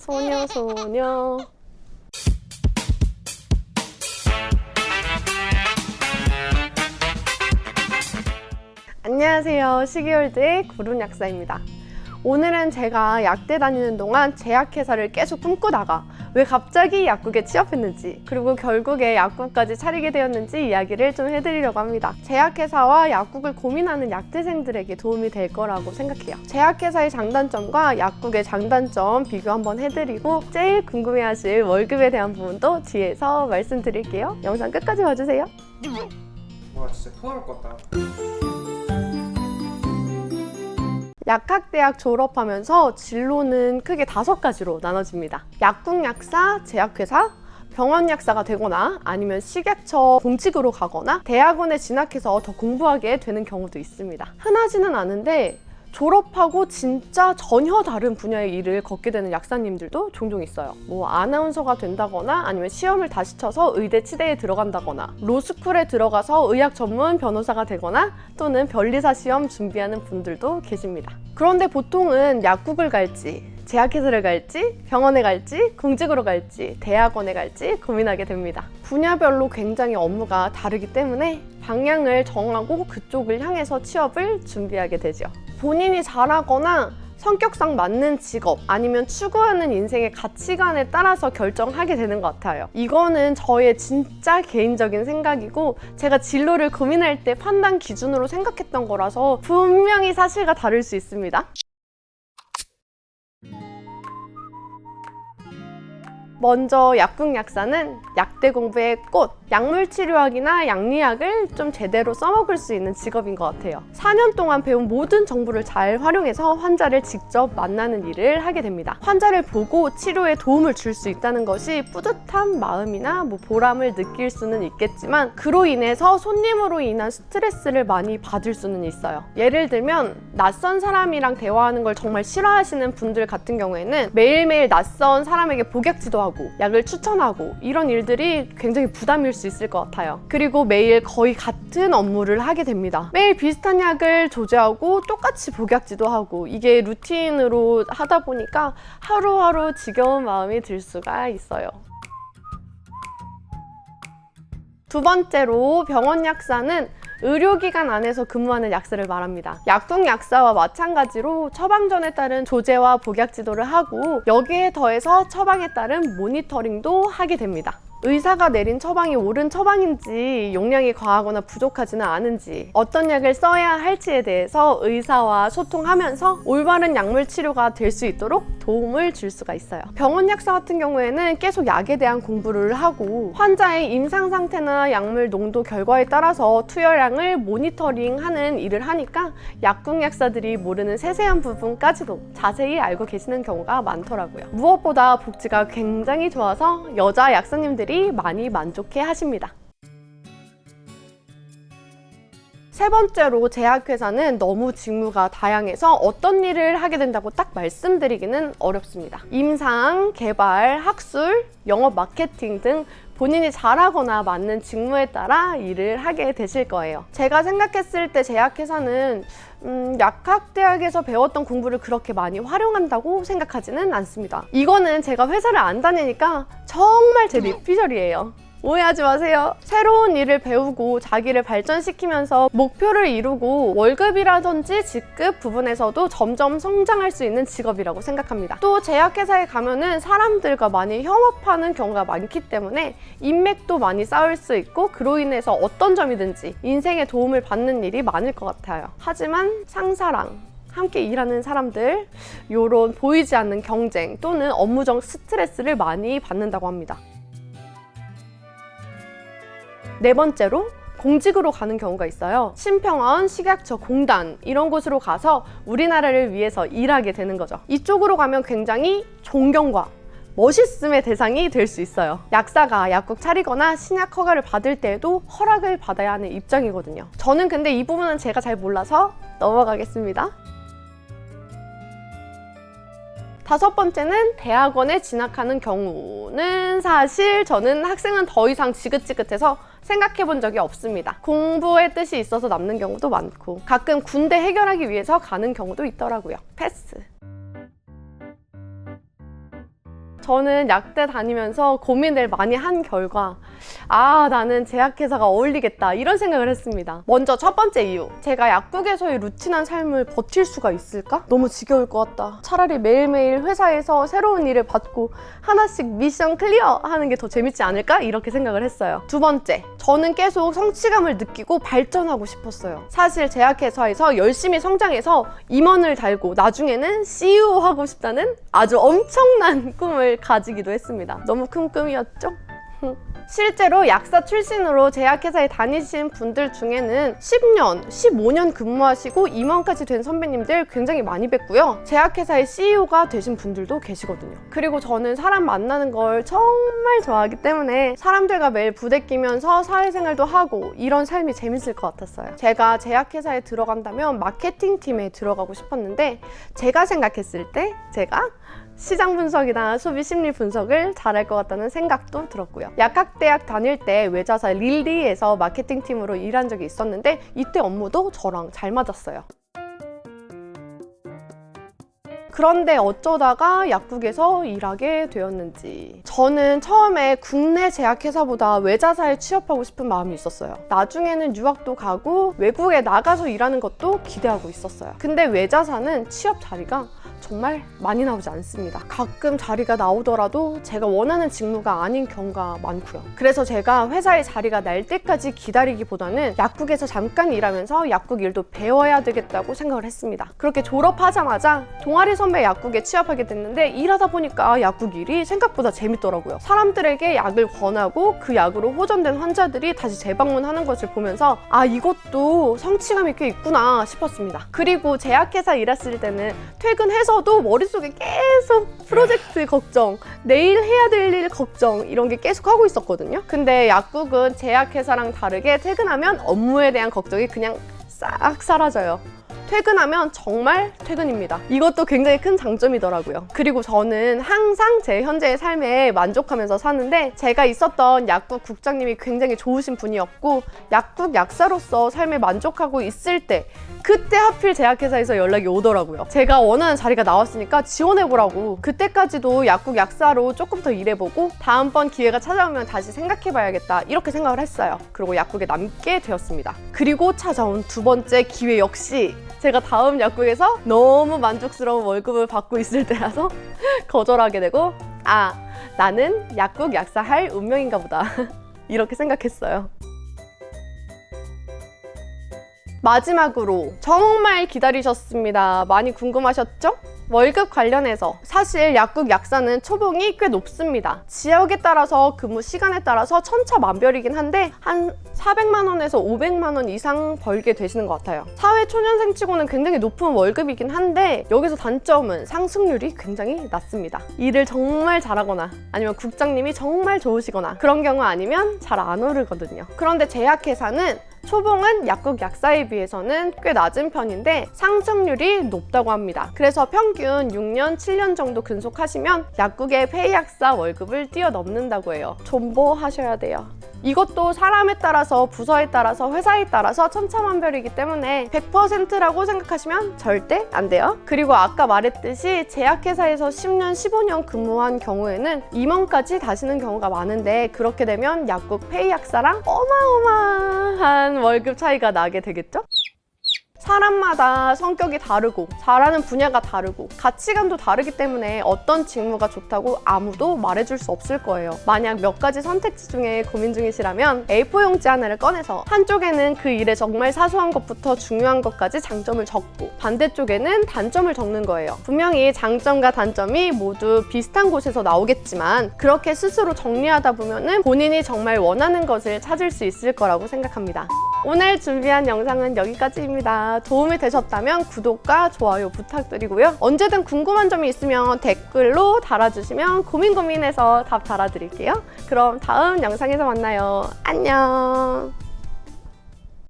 소녀 소녀. 안녕하세요. 시기월드의 구름 약사입니다. 오늘은 제가 약대 다니는 동안 제약회사를 계속 꿈꾸다가 왜 갑자기 약국에 취업했는지 그리고 결국에 약국까지 차리게 되었는지 이야기를 좀 해드리려고 합니다. 제약회사와 약국을 고민하는 약대생들에게 도움이 될 거라고 생각해요. 제약회사의 장단점과 약국의 장단점 비교 한번 해드리고 제일 궁금해하실 월급에 대한 부분도 뒤에서 말씀드릴게요. 영상 끝까지 봐주세요. 와 진짜 토할 것 같다. 약학대학 졸업하면서 진로는 크게 다섯 가지로 나눠집니다. 약국 약사, 제약회사, 병원 약사가 되거나 아니면 식약처 공직으로 가거나 대학원에 진학해서 더 공부하게 되는 경우도 있습니다. 흔하지는 않은데 졸업하고 진짜 전혀 다른 분야의 일을 걷게 되는 약사님들도 종종 있어요. 뭐 아나운서가 된다거나 아니면 시험을 다시 쳐서 의대 치대에 들어간다거나 로스쿨에 들어가서 의학 전문 변호사가 되거나 또는 변리사 시험 준비하는 분들도 계십니다. 그런데 보통은 약국을 갈지 제약회사를 갈지 병원에 갈지 공직으로 갈지 대학원에 갈지 고민하게 됩니다. 분야별로 굉장히 업무가 다르기 때문에 방향을 정하고 그쪽을 향해서 취업을 준비하게 되죠. 본인이 잘하거나 성격상 맞는 직업 아니면 추구하는 인생의 가치관에 따라서 결정하게 되는 것 같아요. 이거는 저의 진짜 개인적인 생각이고 제가 진로를 고민할 때 판단 기준으로 생각했던 거라서 분명히 사실과 다를 수 있습니다. 먼저 약국 약사는 약대 공부의 꽃, 약물 치료학이나 약리학을 좀 제대로 써먹을 수 있는 직업인 것 같아요. 4년 동안 배운 모든 정보를 잘 활용해서 환자를 직접 만나는 일을 하게 됩니다. 환자를 보고 치료에 도움을 줄 수 있다는 것이 뿌듯한 마음이나 뭐 보람을 느낄 수는 있겠지만 그로 인해서 손님으로 인한 스트레스를 많이 받을 수는 있어요. 예를 들면 낯선 사람이랑 대화하는 걸 정말 싫어하시는 분들 같은 경우에는 매일매일 낯선 사람에게 복약지도 하고 약을 추천하고 이런 일들이 굉장히 부담일 수 있을 것 같아요. 그리고 매일 거의 같은 업무를 하게 됩니다. 매일 비슷한 약을 조제하고 똑같이 복약지도 하고 이게 루틴으로 하다 보니까 하루하루 지겨운 마음이 들 수가 있어요. 두 번째로 병원 약사는 의료기관 안에서 근무하는 약사를 말합니다. 약국 약사와 마찬가지로 처방전에 따른 조제와 복약 지도를 하고 여기에 더해서 처방에 따른 모니터링도 하게 됩니다. 의사가 내린 처방이 옳은 처방인지 용량이 과하거나 부족하지는 않은지 어떤 약을 써야 할지에 대해서 의사와 소통하면서 올바른 약물 치료가 될 수 있도록 도움을 줄 수가 있어요. 병원 약사 같은 경우에는 계속 약에 대한 공부를 하고 환자의 임상 상태나 약물 농도 결과에 따라서 투여량을 모니터링하는 일을 하니까 약국 약사들이 모르는 세세한 부분까지도 자세히 알고 계시는 경우가 많더라고요. 무엇보다 복지가 굉장히 좋아서 여자 약사님들이 많이 만족해 하십니다. 세 번째로 제약회사는 너무 직무가 다양해서 어떤 일을 하게 된다고 딱 말씀드리기는 어렵습니다. 임상, 개발, 학술, 영업 마케팅 등 본인이 잘하거나 맞는 직무에 따라 일을 하게 되실 거예요. 제가 생각했을 때 제약회사는 음, 약학대학에서 배웠던 공부를 그렇게 많이 활용한다고 생각하지는 않습니다. 이거는 제가 회사를 안 다니니까 정말 제 립피셜이에요. 오해하지 마세요. 새로운 일을 배우고 자기를 발전시키면서 목표를 이루고 월급이라든지 직급 부분에서도 점점 성장할 수 있는 직업이라고 생각합니다. 또 제약회사에 가면은 사람들과 많이 협업하는 경우가 많기 때문에 인맥도 많이 쌓을 수 있고 그로 인해서 어떤 점이든지 인생에 도움을 받는 일이 많을 것 같아요. 하지만 상사랑 함께 일하는 사람들 요런 보이지 않는 경쟁 또는 업무적 스트레스를 많이 받는다고 합니다. 네 번째로 공직으로 가는 경우가 있어요. 심평원, 식약처, 공단 이런 곳으로 가서 우리나라를 위해서 일하게 되는 거죠. 이쪽으로 가면 굉장히 존경과 멋있음의 대상이 될 수 있어요. 약사가 약국 차리거나 신약 허가를 받을 때에도 허락을 받아야 하는 입장이거든요. 저는 근데 이 부분은 제가 잘 몰라서 넘어가겠습니다. 다섯 번째는 대학원에 진학하는 경우는 사실 저는 학생은 더 이상 지긋지긋해서 생각해 본 적이 없습니다. 공부의 뜻이 있어서 남는 경우도 많고 가끔 군대 해결하기 위해서 가는 경우도 있더라고요. 패스. 저는 약대 다니면서 고민을 많이 한 결과 아 나는 제약회사가 어울리겠다 이런 생각을 했습니다 먼저 첫 번째 이유 제가 약국에서의 루틴한 삶을 버틸 수가 있을까? 너무 지겨울 것 같다 차라리 매일매일 회사에서 새로운 일을 받고 하나씩 미션 클리어 하는 게 더 재밌지 않을까? 이렇게 생각을 했어요 두 번째 저는 계속 성취감을 느끼고 발전하고 싶었어요 사실 제약회사에서 열심히 성장해서 임원을 달고 나중에는 CEO 하고 싶다는 아주 엄청난 꿈을 가지기도 했습니다 너무 큰 꿈이었죠? 실제로 약사 출신으로 제약회사에 다니신 분들 중에는 10년, 15년 근무하시고 임원까지 된 선배님들 굉장히 많이 뵀고요. 제약회사의 CEO가 되신 분들도 계시거든요. 그리고 저는 사람 만나는 걸 정말 좋아하기 때문에 사람들과 매일 부대끼면서 사회생활도 하고 이런 삶이 재밌을 것 같았어요. 제가 제약회사에 들어간다면 마케팅 팀에 들어가고 싶었는데 제가 생각했을 때 제가 시장 분석이나 소비 심리 분석을 잘할 것 같다는 생각도 들었고요. 약학대학 다닐 때 외자사 릴리에서 마케팅 팀으로 일한 적이 있었는데 이때 업무도 저랑 잘 맞았어요. 그런데 어쩌다가 약국에서 일하게 되었는지 저는 처음에 국내 제약회사보다 외자사에 취업하고 싶은 마음이 있었어요 나중에는 유학도 가고 외국에 나가서 일하는 것도 기대하고 있었어요 근데 외자사는 취업 자리가 정말 많이 나오지 않습니다. 가끔 자리가 나오더라도 제가 원하는 직무가 아닌 경우가 많고요. 그래서 제가 회사의 자리가 날 때까지 기다리기보다는 약국에서 잠깐 일하면서 약국 일도 배워야 되겠다고 생각을 했습니다. 그렇게 졸업하자마자 동아리 선배 약국에 취업하게 됐는데 일하다 보니까 약국 일이 생각보다 재밌더라고요. 사람들에게 약을 권하고 그 약으로 호전된 환자들이 다시 재방문하는 것을 보면서 아 이것도 성취감이 꽤 있구나 싶었습니다. 그리고 제약회사 일했을 때는 퇴근해서 해서도 머릿속에 계속 프로젝트 걱정, 내일 해야 될 일 걱정 이런 게 계속 하고 있었거든요. 근데 약국은 제약회사랑 다르게 퇴근하면 업무에 대한 걱정이 그냥 싹 사라져요. 퇴근하면 정말 퇴근입니다. 이것도 굉장히 큰 장점이더라고요. 그리고 저는 항상 제 현재의 삶에 만족하면서 사는데 제가 있었던 약국 국장님이 굉장히 좋으신 분이었고 약국 약사로서 삶에 만족하고 있을 때 그때 하필 제약회사에서 연락이 오더라고요. 제가 원하는 자리가 나왔으니까 지원해보라고. 그때까지도 약국 약사로 조금 더 일해보고 다음번 기회가 찾아오면 다시 생각해봐야겠다. 이렇게 생각을 했어요. 그리고 약국에 남게 되었습니다. 그리고 찾아온 두 번째 기회 역시 제가 다음 약국에서 너무 만족스러운 월급을 받고 있을 때라서 거절하게 되고 아 나는 약국 약사 할 운명인가 보다 이렇게 생각했어요. 마지막으로 정말 기다리셨습니다. 많이 궁금하셨죠? 월급 관련해서 사실 약국 약사는 초봉이 꽤 높습니다. 지역에 따라서 근무 시간에 따라서 천차만별이긴 한데 한 400만 원에서 500만 원 이상 벌게 되시는 것 같아요. 사회 초년생 치고는 굉장히 높은 월급이긴 한데 여기서 단점은 상승률이 굉장히 낮습니다. 일을 정말 잘하거나 아니면 국장님이 정말 좋으시거나 그런 경우 아니면 잘 안 오르거든요. 그런데 제약회사는 초봉은 약국 약사에 비해서는 꽤 낮은 편인데 상승률이 높다고 합니다. 그래서 평균 6년, 7년 정도 근속하시면 약국의 폐약사 월급을 뛰어넘는다고 해요. 존버하셔야 돼요. 이것도 사람에 따라서 부서에 따라서 회사에 따라서 천차만별이기 때문에 100%라고 생각하시면 절대 안 돼요. 그리고 아까 말했듯이 제약회사에서 10년, 15년 근무한 경우에는 임원까지 다시는 경우가 많은데 그렇게 되면 약국 페이 약사랑 어마어마한 월급 차이가 나게 되겠죠? 사람마다 성격이 다르고 잘하는 분야가 다르고 가치관도 다르기 때문에 어떤 직무가 좋다고 아무도 말해줄 수 없을 거예요. 만약 몇 가지 선택지 중에 고민 중이시라면 A4 용지 하나를 꺼내서 한쪽에는 그 일의 정말 사소한 것부터 중요한 것까지 장점을 적고 반대쪽에는 단점을 적는 거예요. 분명히 장점과 단점이 모두 비슷한 곳에서 나오겠지만 그렇게 스스로 정리하다 보면은 본인이 정말 원하는 것을 찾을 수 있을 거라고 생각합니다. 오늘 준비한 영상은 여기까지입니다. 도움이 되셨다면 구독과 좋아요 부탁드리고요. 언제든 궁금한 점이 있으면 댓글로 달아주시면 고민 고민해서 답 달아드릴게요. 그럼 다음 영상에서 만나요. 안녕.